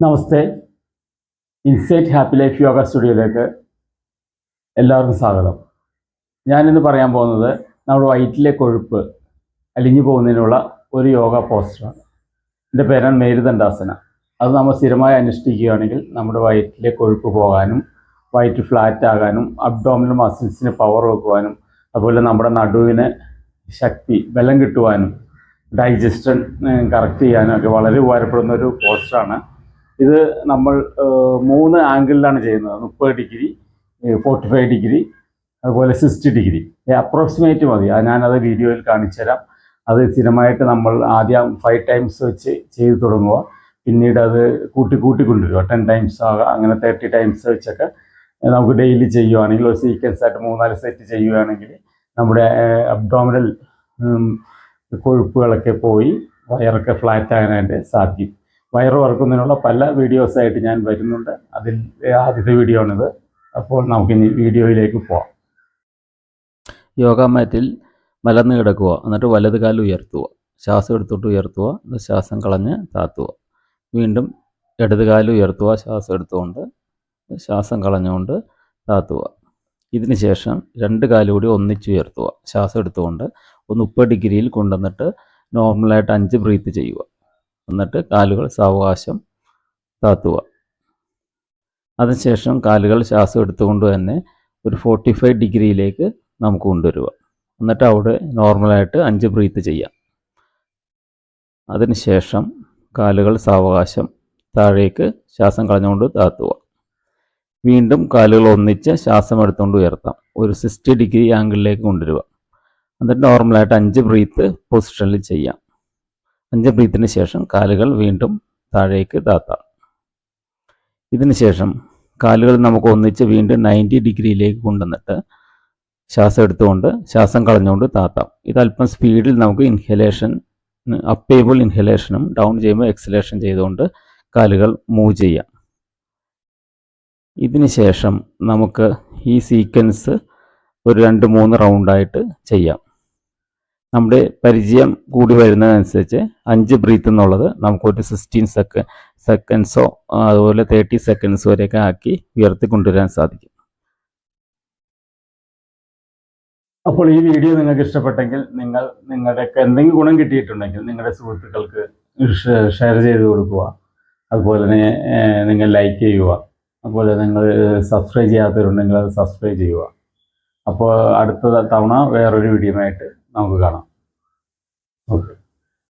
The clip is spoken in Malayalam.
നമസ്തേ. ഇൻസൈറ്റ് ഹാപ്പി ലൈഫ് യോഗ സ്റ്റുഡിയോയിലേക്ക് എല്ലാവർക്കും സ്വാഗതം. ഞാനിന്ന് പറയാൻ പോകുന്നത് നമ്മുടെ വയറ്റിലെ കൊഴുപ്പ് അലിഞ്ഞു പോകുന്നതിനുള്ള ഒരു യോഗ പോസ്റ്ററാണ്. എന്റെ പേരാണ് മേരുദണ്ഡാസന അത് നമ്മൾ സ്ഥിരമായി അനുഷ്ഠിക്കുകയാണെങ്കിൽ നമ്മുടെ വയറ്റിലെ കൊഴുപ്പ് പോകാനും വയറ്റ് ഫ്ലാറ്റ് ആകാനും അബ്ഡോമിനൽ മസിൽസിന് പവർ വെക്കുവാനും അതുപോലെ നമ്മുടെ നടുവിന് ശക്തി ബലം കിട്ടുവാനും ഡൈജസ്റ്റൻ കറക്റ്റ് ചെയ്യാനും ഒക്കെ വളരെ ഉപകാരപ്പെടുന്ന ഒരു പോസ്റ്ററാണ്. ഇത് നമ്മൾ മൂന്ന് ആംഗിളിലാണ് ചെയ്യുന്നത്. മുപ്പത് ഡിഗ്രി ഫോർട്ടി ഫൈവ് ഡിഗ്രി അതുപോലെ സിക്സ്റ്റി ഡിഗ്രി. അപ്രോക്സിമേറ്റ് മതി. അത് ഞാനത് വീഡിയോയിൽ കാണിച്ചു തരാം അത് സ്ഥിരമായിട്ട് നമ്മൾ ആദ്യം ഫൈവ് ടൈംസ് വെച്ച് ചെയ്ത് തുടങ്ങുക. പിന്നീട് അത് കൂട്ടി കൂട്ടി കൊണ്ടുവരിക. ടെൻ ടൈംസ് ആകാം. അങ്ങനെ തേർട്ടി ടൈംസ് വെച്ചൊക്കെ നമുക്ക് ഡെയിലി ചെയ്യുവാണെങ്കിൽ ഒരു സീക്വൻസ് ആയിട്ട് മൂന്നാൽ സെറ്റ് ചെയ്യുകയാണെങ്കിൽ നമ്മുടെ അബ്ഡോമിനൽ കൊഴുപ്പുകളൊക്കെ പോയി വയറൊക്കെ ഫ്ലാറ്റ് ആകാനായിട്ട് സാധിക്കും. വയറ് വറക്കുന്നതിനുള്ള പല വീഡിയോസായിട്ട് ഞാൻ വരുന്നുണ്ട്. അതിൽ ആദ്യത്തെ വീഡിയോ ആണിത്. അപ്പോൾ നമുക്കിനി വീഡിയോയിലേക്ക് പോവാം. യോഗ മാറ്റിൽ മലർന്ന് കിടക്കുക എന്നിട്ട് വലത് കാലം ഉയർത്തുക ശ്വാസം എടുത്തോട്ട് ഉയർത്തുക ശ്വാസം കളഞ്ഞ് താത്തുക. വീണ്ടും ഇടത് കാലം ഉയർത്തുക ശ്വാസം എടുത്തുകൊണ്ട് ശ്വാസം കളഞ്ഞുകൊണ്ട് താത്തുക. ഇതിന് ശേഷം രണ്ട് കാലും കൂടി ഒന്നിച്ച് ഉയർത്തുക. ശ്വാസം എടുത്തുകൊണ്ട് ഒന്ന് മുപ്പത് ഡിഗ്രിയിൽ കൊണ്ടുവന്നിട്ട് നോർമലായിട്ട് അഞ്ച് ബ്രീത്ത് ചെയ്യുക. എന്നിട്ട് കാലുകൾ സാവകാശം താത്തുക. അതിനുശേഷം കാലുകൾ ശ്വാസം എടുത്തുകൊണ്ട് തന്നെ ഒരു ഫോർട്ടി ഫൈവ് ഡിഗ്രിയിലേക്ക് നമുക്ക് കൊണ്ടുവരിക. എന്നിട്ട് അവിടെ നോർമലായിട്ട് അഞ്ച് ബ്രീത്ത് ചെയ്യാം. അതിനുശേഷം കാലുകൾ സാവകാശം താഴേക്ക് ശ്വാസം കളഞ്ഞുകൊണ്ട് താത്തുക. വീണ്ടും കാലുകൾ ഒന്നിച്ച് ശ്വാസം എടുത്തുകൊണ്ട് ഉയർത്താം. ഒരു സിക്സ്റ്റി ഡിഗ്രി ആംഗിളിലേക്ക് കൊണ്ടുവരിക. എന്നിട്ട് നോർമലായിട്ട് അഞ്ച് ബ്രീത്ത് പൊസിഷനിൽ ചെയ്യാം. അഞ്ച് ബ്രീത്തിന് ശേഷം കാലുകൾ വീണ്ടും താഴേക്ക് താത്താം. ഇതിന് ശേഷം കാലുകൾ നമുക്ക് ഒന്നിച്ച് വീണ്ടും നയന്റി ഡിഗ്രിയിലേക്ക് കൊണ്ടുവന്നിട്ട് ശ്വാസം എടുത്തുകൊണ്ട് ശ്വാസം കളഞ്ഞുകൊണ്ട് താത്താം. ഇത് അല്പം സ്പീഡിൽ നമുക്ക് ഇൻഹലേഷൻ അപ്പേബിൾ ഇൻഹലേഷനും ഡൗൺ ചെയ്യുമ്പോൾ എക്സലേഷൻ ചെയ്തുകൊണ്ട് കാലുകൾ മൂവ് ചെയ്യാം. ഇതിന് ശേഷം നമുക്ക് ഈ സീക്വൻസ് ഒരു രണ്ട് മൂന്ന് റൗണ്ടായിട്ട് ചെയ്യാം. നമ്മുടെ പരിചയം കൂടി വരുന്നതനുസരിച്ച് അഞ്ച് ബ്രീത്ത് എന്നുള്ളത് നമുക്കൊരു സിക്സ്റ്റീൻ സെക്ക സെക്കൻഡ്സോ അതുപോലെ തേർട്ടി സെക്കൻഡ്സ് വരെയൊക്കെ ആക്കി ഉയർത്തി കൊണ്ടുവരാൻ സാധിക്കും. അപ്പോൾ ഈ വീഡിയോ നിങ്ങൾക്ക് ഇഷ്ടപ്പെട്ടെങ്കിൽ നിങ്ങൾ നിങ്ങളുടെയൊക്കെ എന്തെങ്കിലും ഗുണം കിട്ടിയിട്ടുണ്ടെങ്കിൽ നിങ്ങളുടെ സുഹൃത്തുക്കൾക്ക് ഷെയർ ചെയ്ത് കൊടുക്കുക. അതുപോലെ തന്നെ നിങ്ങൾ ലൈക്ക് ചെയ്യുക. അതുപോലെ നിങ്ങൾ സബ്സ്ക്രൈബ് ചെയ്യാത്തവരുണ്ടെങ്കിൽ അത് സബ്സ്ക്രൈബ് ചെയ്യുക. അപ്പോൾ അടുത്ത തവണ വേറൊരു വീഡിയോ ആയിട്ട് നമുക്ക് കാണാം. ഓക്കെ.